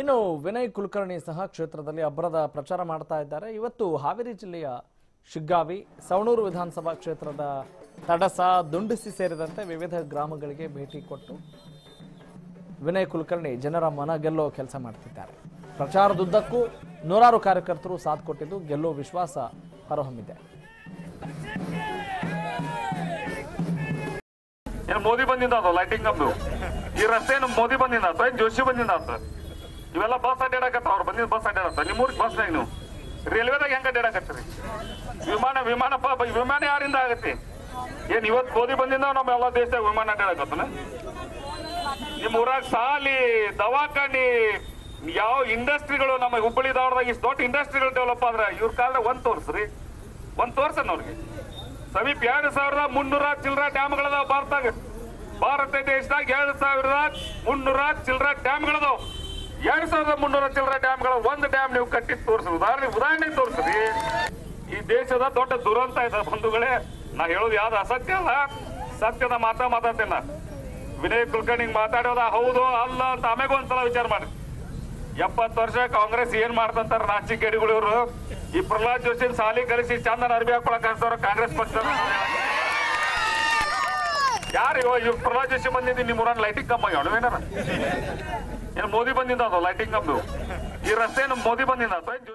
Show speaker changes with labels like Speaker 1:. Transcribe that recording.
Speaker 1: ಇನ್ನು ವಿನಯ್ ಕುಲಕರ್ಣಿ ಸಹ ಕ್ಷೇತ್ರದಲ್ಲಿ ಅಬ್ಬರದ ಪ್ರಚಾರ ಮಾಡ್ತಾ ಇದ್ದಾರೆ. ಇವತ್ತು ಹಾವೇರಿ ಜಿಲ್ಲೆಯ ಶಿಗ್ಗಾವಿ, ಸವಣೂರು ವಿಧಾನಸಭಾ ಕ್ಷೇತ್ರದ ತಡಸ, ದುಂಡಿಸಿ ಸೇರಿದಂತೆ ವಿವಿಧ ಗ್ರಾಮಗಳಿಗೆ ಭೇಟಿ ಕೊಟ್ಟು ವಿನಯ್ ಕುಲಕರ್ಣಿ ಜನರ ಮನ ಗೆಲ್ಲೋ ಕೆಲಸ ಮಾಡ್ತಿದ್ದಾರೆ. ಪ್ರಚಾರದುದ್ದಕ್ಕೂ ನೂರಾರು ಕಾರ್ಯಕರ್ತರು ಸಾಥ್ ಕೊಟ್ಟಿದ್ದು ಗೆಲ್ಲೋ ವಿಶ್ವಾಸ ಹೊರಹೊಮ್ಮಿದೆ.
Speaker 2: ಮೋದಿ ಬಂದಿಂದ ಲೈಟಿಂಗ್ ಈ ರಸ್ತೆ ಮೋದಿ ಬಂದಿಂದ ಜೋಶಿ ಬಂದಿಂದ ಇವೆಲ್ಲ ಬಸ್ ಅಡ್ಡಾಡಕತ್ತ ಅವ್ರು ಬಂದಿದ್ದು ಬಸ್ ಅಡ್ಡಾಡತ್ತ ನಿಮ್ಮೂರಿಗೆ ಬಸ್ ನೀವು ರೈಲ್ವೆದಾಗ ಹೆಂಗೆ ಅಡ್ಡಾಡಕತ್ತೀರಿ ವಿಮಾನ ವಿಮಾನಪ್ಪ ಬ- ವಿಮಾನ ಯಾರಿಂದ ಆಗತ್ತೆ? ಏನ್ ಇವತ್ತು ಮೋದಿ ಬಂದಿಂದ ನಮ್ಮ ಎಲ್ಲ ದೇಶದಾಗ ವಿಮಾನ ಅಡ್ಡಾಡಕತ್ತನ ನಿಮ್ಮ ಊರಾಗ ಸಾಲಿ, ದವಾಖಾನಿ, ಯಾವ ಇಂಡಸ್ಟ್ರಿಗಳು ನಮ್ಮ ಹುಬ್ಬಳ್ಳಿ ಧಾರವಾಡದಾಗ ಇಷ್ಟು ದೊಡ್ಡ ಇಂಡಸ್ಟ್ರಿಗಳು ಡೆವಲಪ್ ಆದ್ರೆ ಇವ್ರ ಕಾಲದ ಒಂದ್ ತೋರ್ಸ್ರಿ. ಒಂದ್ ತೋರ್ಸನ್ ಅವ್ರಿಗೆ. ಸಮೀಪ ಎರಡು ಸಾವಿರದ ಮುನ್ನೂರ ಚಿಲ್ಲರ ಡ್ಯಾಮ್ಗಳದಾವ ಭಾರತದಾಗ ಭಾರತ ದೇಶದಾಗ ಎರಡು ಸಾವಿರದ ಮುನ್ನೂರ ಚಿಲ್ಲರ ಡ್ಯಾಮ್ಗಳದಾವ. ಎರಡ್ ಸಾವಿರದ ಮುನ್ನೂರ ಚಿಲ್ಲರ ಡ್ಯಾಮ್ಗಳ ಒಂದು ಡ್ಯಾಮ್ ನೀವು ಕಟ್ಟಿ ತೋರಿಸಿ ಉದಾಹರಣೆ ಉದಾಹರಣೆ ತೋರಿಸ್ರಿ ಈ ದೇಶದ ದೊಡ್ಡ ದುರಂತ ಇದೆ ಬಂಧುಗಳೇ. ನಾ ಹೇಳೋದು ಯಾವ್ದು ಅಸತ್ಯ ಅಲ್ಲ? ಸತ್ಯದ ಮಾತಾ ಮಾತಾಡ್ತೇನೆ ನಾ ವಿನಯ್ ಕುಲಕರ್ಣಿ ಮಾತಾಡೋದ ಹೌದು ಅಲ್ಲ ಅಂತ ಆಮೇಲೆ ಒಂದ್ಸಲ ವಿಚಾರ ಮಾಡಿ ಎಪ್ಪತ್ತು ವರ್ಷ ಕಾಂಗ್ರೆಸ್ ಏನ್ ಮಾಡ್ತಂತಾರ ನಾಚಿ ಇವರು? ಈ ಪ್ರಹ್ಲಾದ್ ಜೋಶಿ ಸಾಲಿ ಕಲಿಸಿ ಚಂದನ ಅರ್ಬಿ ಹಾಕೊಳಕ್ ಕಾಂಗ್ರೆಸ್ ಪಕ್ಷ ಯಾರು ಇವ್ ಪ್ರಹ್ಲಾದ್ ಜೋಶಿ ಬಂದಿದ್ದು ನಿಮ್ಮ ಊರನ್ನ ಲೈಟಿಂಗ್ ಕಂಬ ಏನಾರ? ಏನ್ ಮೋದಿ ಬಂದಿಂದ ಅದು ಲೈಟಿಂಗ್ ಕಂಬ ಈ ರಸ್ತೆ ಮೋದಿ ಬಂದಿಂದ ಅಥವಾ